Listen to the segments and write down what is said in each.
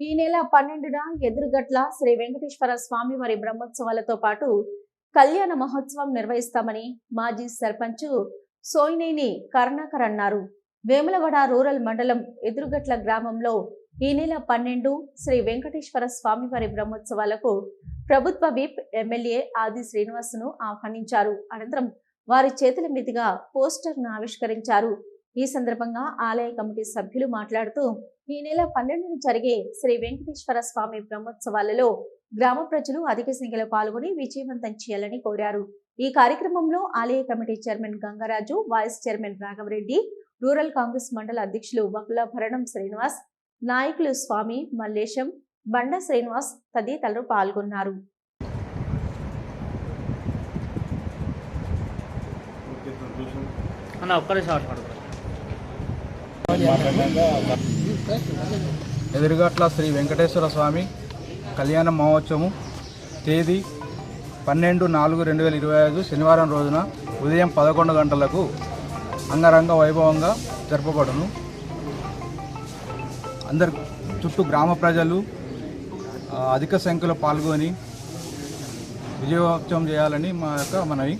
ఈ నెల పన్నెండున ఎదురుగట్ల శ్రీ వెంకటేశ్వర స్వామి వారి బ్రహ్మోత్సవాలతో పాటు కళ్యాణ మహోత్సవం నిర్వహిస్తామని మాజీ సర్పంచ్ సోయినేని కరుణాకర్ అన్నారు. వేములవాడ రూరల్ మండలం ఎదురుగట్ల గ్రామంలో ఈ నెల పన్నెండు శ్రీ వెంకటేశ్వర స్వామివారి బ్రహ్మోత్సవాలకు ప్రభుత్వ విప్ ఎమ్మెల్యే ఆది శ్రీనివాస్ను ఆహ్వానించారు. అనంతరం వారి చేతుల మీదుగా పోస్టర్ను ఆవిష్కరించారు. ఈ సందర్భంగా ఆలయ కమిటీ సభ్యులు మాట్లాడుతూ ఈ నెల పన్నెండున జరిగే శ్రీ వెంకటేశ్వర స్వామి బ్రహ్మోత్సవాలలో గ్రామ ప్రజలు అధిక సంఖ్యలో పాల్గొని విజయవంతం చేయాలని కోరారు. ఈ కార్యక్రమంలో ఆలయ committee chairman Gangaraju vice chairman Raghava Reddy rural congress మండల అధ్యక్షులు వకులాభరణం శ్రీనివాస్ నాయకులు స్వామి మల్లేశం బండ శ్రీనివాస్ తదితరులు పాల్గొన్నారు. అన్న ఒక్కరే షార్ట్ పడుతుంది ఎదురుగట్ల శ్రీ వెంకటేశ్వర స్వామి కళ్యాణ మహోత్సవం తేదీ పన్నెండు నాలుగు రెండు వేల ఇరవై ఐదు శనివారం రోజున ఉదయం పదకొండు గంటలకు అంగరంగ వైభవంగా జరపబడును అందరు చుట్టూ గ్రామ ప్రజలు అధిక సంఖ్యలో పాల్గొని విజయోత్సవం చేయాలని మా యొక్క మనవి.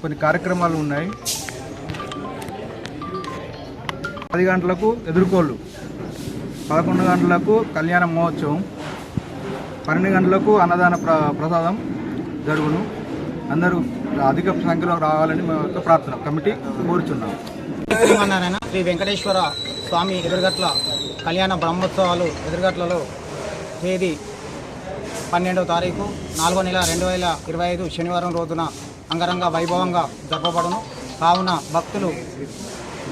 కొన్ని కార్యక్రమాలు ఉన్నాయి. పది గంటలకు ఎదుర్కోళ్ళు. పదకొండు గంటలకు కళ్యాణ మహోత్సవం. పన్నెండు గంటలకు అన్నదాన ప్ర ప్రసాదం జరుగును. అందరూ అధిక సంఖ్యలో రావాలని మా యొక్క ప్రార్థన కమిటీ కోరుచున్నాం. శ్రీమన్నారాయణ శ్రీ వెంకటేశ్వర స్వామి ఎదురుగట్ల కళ్యాణ బ్రహ్మోత్సవాలు ఎదురుగట్లలో తేదీ పన్నెండవ తారీఖు నాలుగో నెల రెండు వేల ఇరవై ఐదు శనివారం రోజున అంగరంగ వైభవంగా జరపబడును. కావున భక్తులు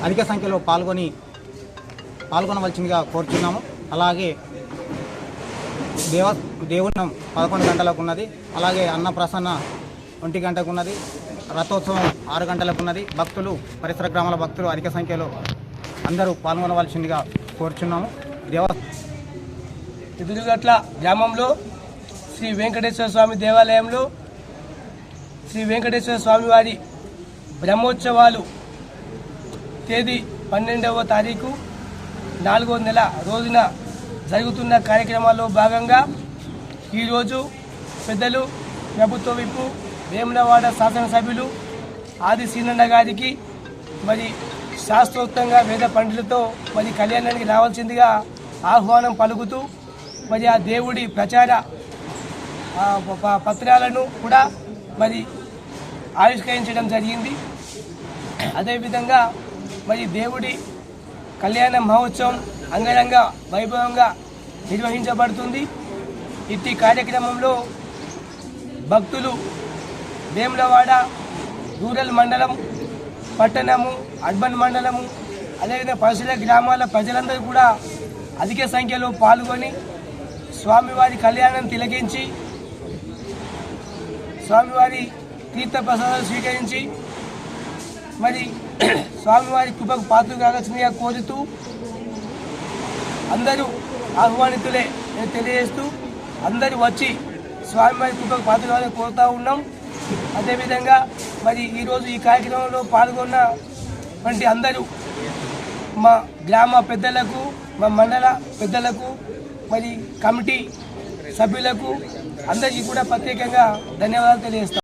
అధిక సంఖ్యలో పాల్గొని పాల్గొనవలసిందిగా కోరుచున్నాము. అలాగే దేవ దేవుణ్ణం పదకొండు గంటలకు ఉన్నది అలాగే అన్నప్రసన్న ఒంటి గంటకు ఉన్నది రథోత్సవం ఆరు గంటలకు ఉన్నది భక్తులు పరిసర గ్రామాల భక్తులు అధిక సంఖ్యలో అందరూ పాల్గొనవలసిందిగా కోరుచున్నాము. దేవ ఎదురుగట్ల గ్రామంలో శ్రీ వెంకటేశ్వర స్వామి దేవాలయంలో శ్రీ వెంకటేశ్వర స్వామి వారి బ్రహ్మోత్సవాలు. తేదీ పన్నెండవ తారీఖు నాలుగో నెల రోజున జరుగుతున్న కార్యక్రమాల్లో భాగంగా ఈరోజు పెద్దలు ప్రభుత్వ విప్పు వేములవాడ శాసనసభ్యులు ఆది సీనన్న గారికి మరి శాస్త్రోక్తంగా వేద పండితులతో మరి కళ్యాణానికి రావాల్సిందిగా ఆహ్వానం పలుకుతూ మరి ఆ దేవుడి ప్రచార పత్రాలను కూడా మరి ఆవిష్కరించడం జరిగింది. అదేవిధంగా మరి దేవుడి కళ్యాణ మహోత్సవం అంగరంగ వైభవంగా నిర్వహించబడుతుంది. ఇట్టి కార్యక్రమంలో భక్తులు వేములవాడ రూరల్ మండలం పట్టణము అర్బన్ మండలము అదేవిధంగా పరిసర గ్రామాల ప్రజలందరూ కూడా అధిక సంఖ్యలో పాల్గొని స్వామివారి కళ్యాణం తిలకించి స్వామివారి తీర్థ ప్రసాదాలు స్వీకరించి మరి స్వామివారి కృపకు పాత్ర కావాల్సిందిగా కోరుతూ అందరూ ఆహ్వానితులే నేను తెలియజేస్తూ అందరూ వచ్చి స్వామివారి కృపకు పాత్ర కావాలని కోరుతూ ఉన్నాం. అదేవిధంగా మరి ఈరోజు ఈ కార్యక్రమంలో పాల్గొన్న వంటి అందరూ మా గ్రామ పెద్దలకు మా మండల పెద్దలకు మరి కమిటీ సభ్యులకు అందరికీ కూడా ప్రత్యేకంగా ధన్యవాదాలు తెలియజేస్తాం